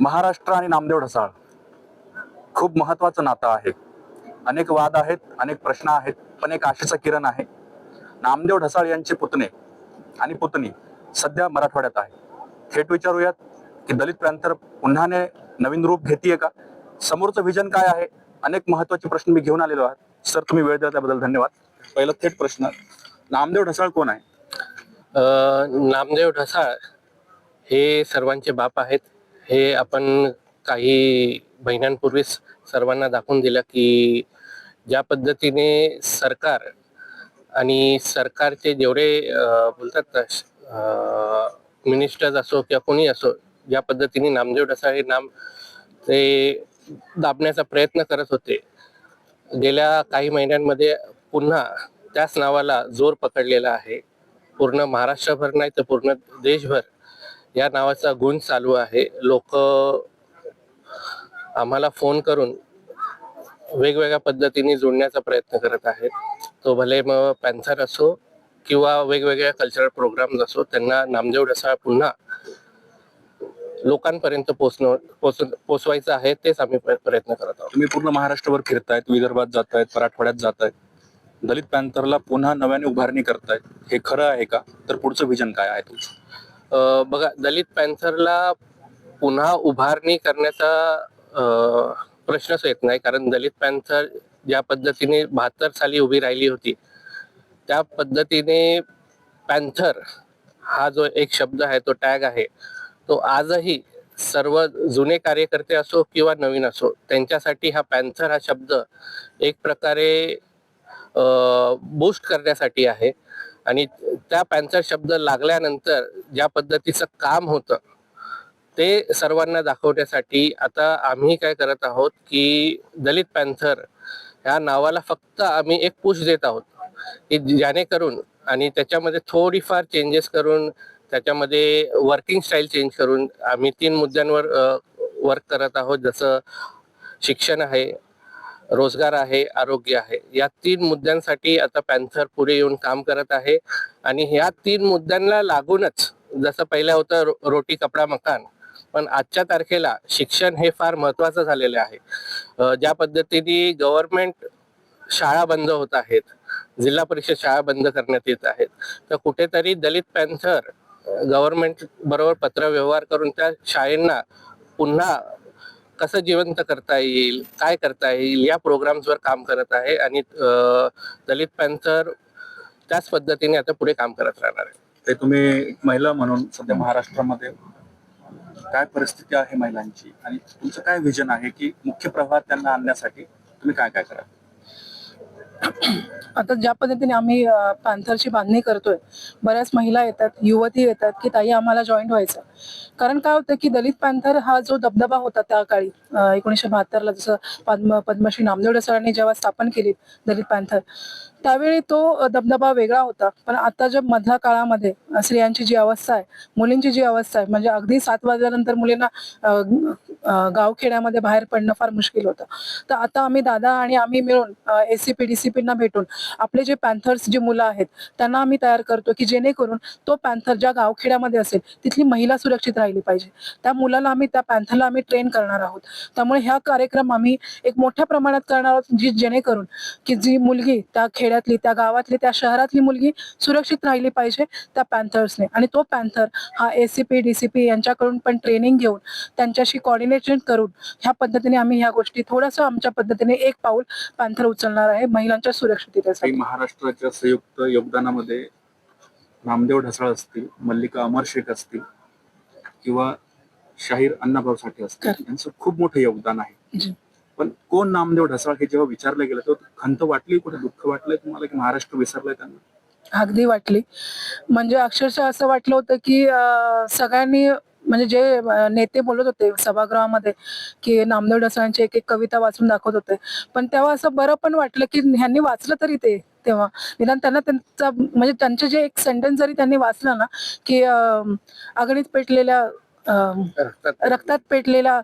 महाराष्ट्र आणि नामदेव ढसाळ खूप महत्वाचं नातं आहे. अनेक वाद आहेत अनेक प्रश्न आहेत पण एक आशेचा किरण आहे. नामदेव ढसाळ यांचे पुतणे आणि पुतणी सध्या मराठवाड्यात आहे थेट विचारूयात की दलित प्रांतर पुन्हाने नवीन रूप घेतीये का? समोरचं विजन काय आहे? अनेक महत्त्वाचे प्रश्न मी घेऊन आलेलो आहात सर तुम्ही वेळ दिला त्याबद्दल धन्यवाद. पहिला थेट प्रश्न नामदेव ढसाळ कोण आहे? नामदेव ढसाळ हे सर्वांचे बाप आहेत. हे आपण काही महिन्यांपूर्वीच सर्वांना दाखवून दिलं की ज्या पद्धतीने सरकार आणि सरकारचे जेवढे बोलतात ना मिनिस्टर्स असो किंवा कोणी असो ज्या पद्धतीने नामदेव ढसाळ हे नाम ते दाबण्याचा प्रयत्न करत होते गेल्या काही महिन्यांमध्ये पुन्हा त्याच नावाला जोर पकडलेला आहे. पूर्ण महाराष्ट्रभर नाही तर पूर्ण देशभर या नावाचा गुण चालू आहे. लोक आम्हाला फोन करून वेगवेगळ्या पद्धतीने जोडण्याचा प्रयत्न करत आहेत. तो भले मग पॅन्थर असो किंवा वेगवेगळ्या कल्चरल प्रोग्राम्स असो त्यांना नामदेव ढसाळ पुन्हा लोकांपर्यंत पोचणं पोच पोचवायचं आहे तेच आम्ही प्र- प्रयत्न करत आहोत. तुम्ही पूर्ण महाराष्ट्रभर फिरतायत विदर्भात जातायत मराठवाड्यात जातायत. दलित पॅन्थरला पुन्हा नव्याने उभारणी करतायत. हे खरं आहे का? तर पुढचं विजन काय आहे तुमचं? बघा दलित पॅन्थरला पुन्हा उभारणी करण्याचा प्रश्नच येत नाही. कारण दलित पॅन्थर ज्या पद्धतीने बहात्तर साली उभी राहिली होती त्या पद्धतीने पॅन्थर हा जो एक शब्द आहे तो टॅग आहे. तो आजही सर्व जुने कार्यकर्ते असो किंवा नवीन असो त्यांच्यासाठी हा पॅन्थर हा शब्द एक प्रकारे बूस्ट करण्यासाठी आहे. आणि त्या पॅन्थर शब्द लागल्यानंतर ज्या पद्धतीचं काम होतं ते सर्वांना दाखवण्यासाठी आता आम्ही काय करत आहोत की दलित पॅन्थर ह्या नावाला फक्त आम्ही एक पुश देत आहोत. की जेणेकरून आणि त्याच्यामध्ये थोडीफार चेंजेस करून त्याच्यामध्ये वर्किंग स्टाईल चेंज करून आम्ही तीन मुद्द्यांवर वर्क करत आहोत. जसं शिक्षण आहे रोजगार आहे आरोग्य आहे. या तीन मुद्द्यांसाठी आता पॅन्थर पुढे येऊन काम करत आहे आणि ह्या तीन मुद्द्यांना लागूनच जसं पहिलं होतं रो- रोटी कपडा मकान पण आजच्या तारखेला शिक्षण हे फार महत्वाचं झालेलं आहे. ज्या पद्धतीने गव्हर्नमेंट शाळा बंद होत आहेत जिल्हा परिषद शाळा बंद करण्यात येत आहेत तर कुठेतरी दलित पॅन्थर गव्हर्नमेंट बरोबर पत्रव्यवहार करून त्या शाळेंना पुन्हा कसं जिवंत करता येईल काय करता येईल या प्रोग्राम्सवर काम करत आहे आणि दलित पॅन्थर त्याच पद्धतीने आता पुढे काम करत राहणार आहे. ते तुम्ही एक महिला म्हणून सध्या महाराष्ट्रामध्ये काय परिस्थिती आहे महिलांची? आणि तुमचं काय विजन आहे की मुख्य प्रवाहात त्यांना आणण्यासाठी तुम्ही काय काय करा आता ज्या पद्धतीने आम्ही पॅन्थरची बांधणी करतोय बऱ्याच महिला येतात युवती येतात की ताई आम्हाला जॉईन व्हायचं. कारण काय होतं की दलित पॅन्थर हा जो दबदबा होता त्या काळी एकोणीशे एकोणीसशे बहात्तरला जसं पद्म पद्मश्री नामदेव सरांनी जेव्हा स्थापन केली दलित पॅन्थर त्यावेळी तो दबदबा वेगळा होता. पण आता ज्या मधल्या काळामध्ये स्त्रियांची जी अवस्था आहे मुलींची जी अवस्था आहे म्हणजे अगदी सात वाजल्यानंतर मुलींना गावखेड्यामध्ये बाहेर पडणं फार मुश्किल होतं. तर आता आम्ही दादा आणि आम्ही मिळून S C P D C पीना भेटून आपले जे पॅन्थर्स जी मुलं आहेत त्यांना आम्ही तयार करतो की जेणेकरून तो पॅन्थर ज्या गावखेड्यामध्ये असेल तिथली महिला सुरक्षित राहिली पाहिजे. त्या मुलाला आम्ही त्या पॅन्थरला आम्ही ट्रेन करणार आहोत. त्यामुळे ह्या कार्यक्रम आम्ही एक मोठ्या प्रमाणात करणार आहोत जी जेणेकरून की जी मुलगी त्या खेड्यातली त्या गावातली त्या शहरातली मुलगी सुरक्षित राहिली पाहिजे त्या पॅन्थर्सने. आणि तो पॅन्थर हा ACP DCP D C P यांच्याकडून पण ट्रेनिंग घेऊन त्यांच्याशी कॉर्डिनेट कॉर्डिनेशन करून ह्या पद्धतीने आम्ही ह्या गोष्टी थोडंसं आमच्या पद्धतीने एक पाऊल पॅन्थर उचलणार आहे महिलांच्या सुरक्षिततेसाठी महाराष्ट्राच्या संयुक्त योगदानामध्ये नामदेव ढसाळ असतील मल्लिका अमर शेख असतील किंवा शाहीर अण्णाभाऊ साठे असतील. यांचं खूप मोठं योगदान आहे. पण कोण नामदेव ढसाळ हे जेव्हा विचारलं गेलं तेव्हा खंत वाटली कुठे दुःख वाटलंय तुम्हाला की महाराष्ट्र विसरलंय त्यांना अगदी वाटली म्हणजे अक्षरशः असं वाटलं होतं की सगळ्यांनी म्हणजे जे नेते बोलत होते सभागृहामध्ये की नामदेव ढसाळांची एक एक कविता वाचून दाखवत होते. पण तेव्हा असं बरं पण वाटलं की ह्यांनी वाचलं तरी ते तेव्हा. निदान त्यांना त्यांचा म्हणजे त्यांचे जे एक सेंटेन्स जरी त्यांनी वाचलं ना की अं, अगणित पेटलेल्या रक्तात पेटलेला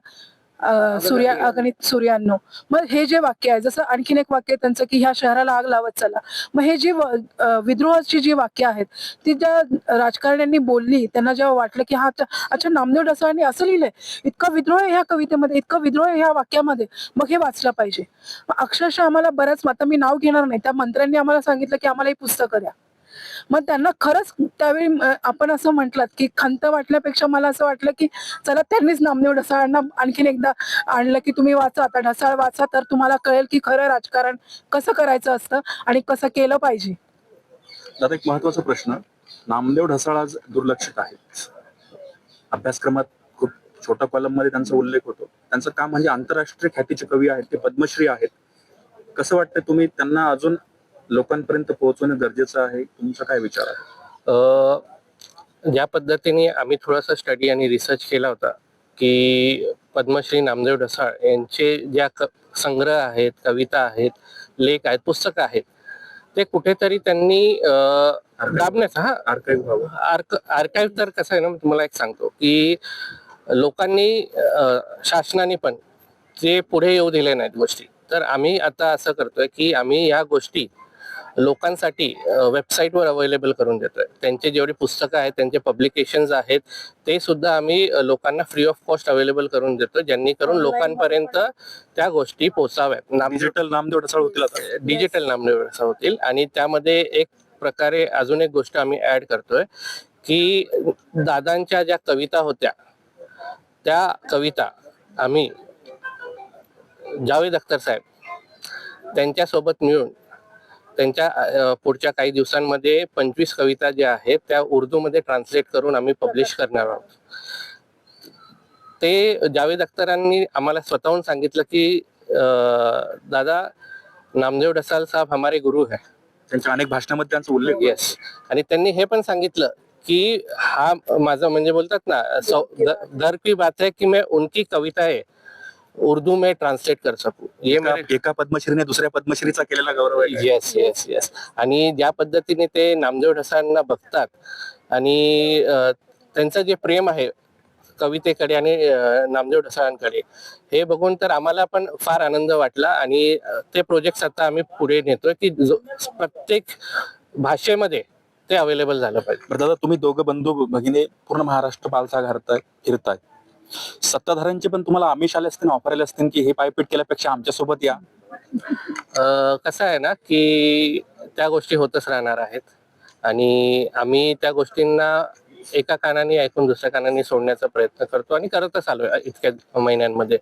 सूर्या अगणित सूर्यांनो मग हे जे वाक्य आहे जसं आणखीन एक वाक्य आहे त्यांचं की ह्या शहराला आग लावत चला. मग हे जी विद्रोहाची जी वाक्य आहेत ती ज्या राजकारण्यांनी बोलली त्यांना जेव्हा वाटलं की हा अच्छा नामदेव ढसाळांनी असं लिहिलंय. इतका विद्रोह आहे ह्या कवितेमध्ये इतका विद्रोह आहे ह्या वाक्यामध्ये. मग हे वाचलं पाहिजे. अक्षरशः आम्हाला बऱ्याच आता मी नाव घेणार नाही त्या मंत्र्यांनी आम्हाला सांगितलं की आम्हाला ही पुस्तकं द्या. मग त्यांना खरंच त्यावेळी आपण असं म्हटलं की खंत वाटल्यापेक्षा मला असं वाटलं की चला त्यांनीच नामदेव ढसाळांना आणखीन एकदा आणलं की तुम्ही वाचा आता ढसाळ वाचा तर तुम्हाला कळेल की खरं राजकारण कसं करायचं असतं आणि कसं केलं पाहिजे. दादा एक महत्त्वाचा प्रश्न. नामदेव ढसाळ आज दुर्लक्षित आहेत. अभ्यासक्रमात खूप छोट्या कॉलममध्ये त्यांचा उल्लेख होतो. त्यांचं काम म्हणजे आंतरराष्ट्रीय ख्यातीचे कवी आहेत ते पद्मश्री आहेत. कसं वाटतं तुम्ही त्यांना अजून लोकांपर्यंत पोहोचवणे गरजेचं आहे? तुमचा काय विचार आहे? ज्या पद्धतीने आम्ही थोडासा स्टडी आणि रिसर्च केला होता की पद्मश्री नामदेव ढसाळ यांचे ज्या संग्रह आहेत कविता आहेत लेख आहेत पुस्तकं आहेत ते कुठेतरी त्यांनी दाबण्याचा हा. आर्काईव्ह आर्क आर्काईव्ह तर कसं आहे ना मी तुम्हाला एक सांगतो की लोकांनी शासनाने पण जे पुढे येऊ दिले नाहीत गोष्टी तर आम्ही आता असं करतोय की आम्ही या गोष्टी लोकांसाठी वेबसाईटवर अवेलेबल करून देतोय. त्यांचे जेवढे पुस्तकं आहेत त्यांचे पब्लिकेशन्स आहेत ते सुद्धा आम्ही लोकांना फ्री ऑफ कॉस्ट अवेलेबल करून देतो ज्यांनी करून लोकांपर्यंत त्या गोष्टी पोहोचाव्यात नाम डिजिटल नामदेव होतील आता. डिजिटल नामदेव होतील. आणि त्यामध्ये एक प्रकारे अजून एक गोष्ट आम्ही ऍड करतोय की दादांच्या ज्या कविता होत्या त्या कविता आम्ही जावेद अख्तर साहेब त्यांच्यासोबत मिळून त्यांच्या पुढच्या काही दिवसांमध्ये पंचवीस कविता ज्या आहेत त्या उर्दूमध्ये ट्रान्सलेट करून आम्ही पब्लिश करणार आहोत. ते जावेद अख्तरांनी आम्हाला स्वतःहून सांगितलं की दादा नामदेव ढसाल साहब हमारे गुरु है. त्यांच्या अनेक भाषणामध्ये त्यांचा उल्लेख. येस आणि त्यांनी हे पण सांगितलं की हा माझं म्हणजे बोलतात ना दर की बात है की मैं उनकी कविताएं उर्दू में ट्रांसलेट कर सकूं. ये एका- मेरे एका पद्मश्रीने दुसऱ्या पद्मश्रीचा केलेला गौरव आहे येस येस येस आणि ज्या पद्धतीने ते नामदेव ढसांना बघतात आणि अं, त्यांचं जे प्रेम आहे कवितेकडे आणि अं, नामदेव ढसाळांकडे हे बघून तर आम्हाला पण फार आनंद वाटला आणि अं, ते प्रोजेक्ट आता आम्ही पुढे नेतोय की जो- प्रत्येक भाषेमध्ये ते अवेलेबल झालं पाहिजे. बरं दादा तुम्ही दोघं बंधू भगिनी पूर्ण महाराष्ट्र पालथा घालताय फिरताय. सत्ताधाऱ्यांचे पण तुम्हाला आमिष आले असतील ऑफर आले असतील की हे पायपीट केल्यापेक्षा आमच्यासोबत या? कसं आहे ना की त्या गोष्टी होतच राहणार आहेत. आणि आम्ही त्या गोष्टींना एका कानाने ऐकून दुसऱ्या कानाने सोडण्याचा प्रयत्न करतो आणि करतच आलो इतक्या महिन्यांमध्ये.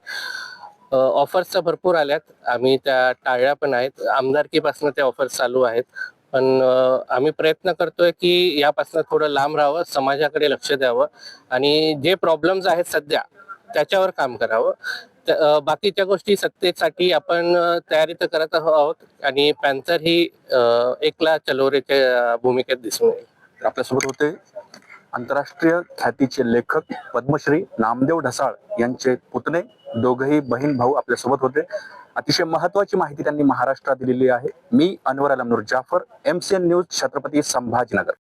ऑफर्स तर भरपूर आल्यात. आम्ही त्या टाळल्या पण आहेत. आमदारकीपासून त्या ऑफर्स चालू आहेत. पण आम्ही प्रयत्न करतोय की यापासून थोडं लांब राहावं समाजाकडे लक्ष द्यावं आणि जे प्रॉब्लेम्स आहेत सध्या त्याच्यावर काम करावं. बाकीच्या गोष्टी सत्तेसाठी आपण तयारी तर करत आहोत आणि पॅन्थर ही एकला चलोरेच्या भूमिकेत दिसून येईल. आपल्यासोबत होते आंतरराष्ट्रीय ख्यातीचे लेखक पद्मश्री नामदेव ढसाळ यांचे पुतणे दोघही बहीण भाऊ आपल्यासोबत होते. अतिशय महत्वाची माहिती त्यांनी महाराष्ट्रात दिलेली आहे. मी अनवर अलमनूर जाफर एमसीएन न्यूज छत्रपती संभाजीनगर.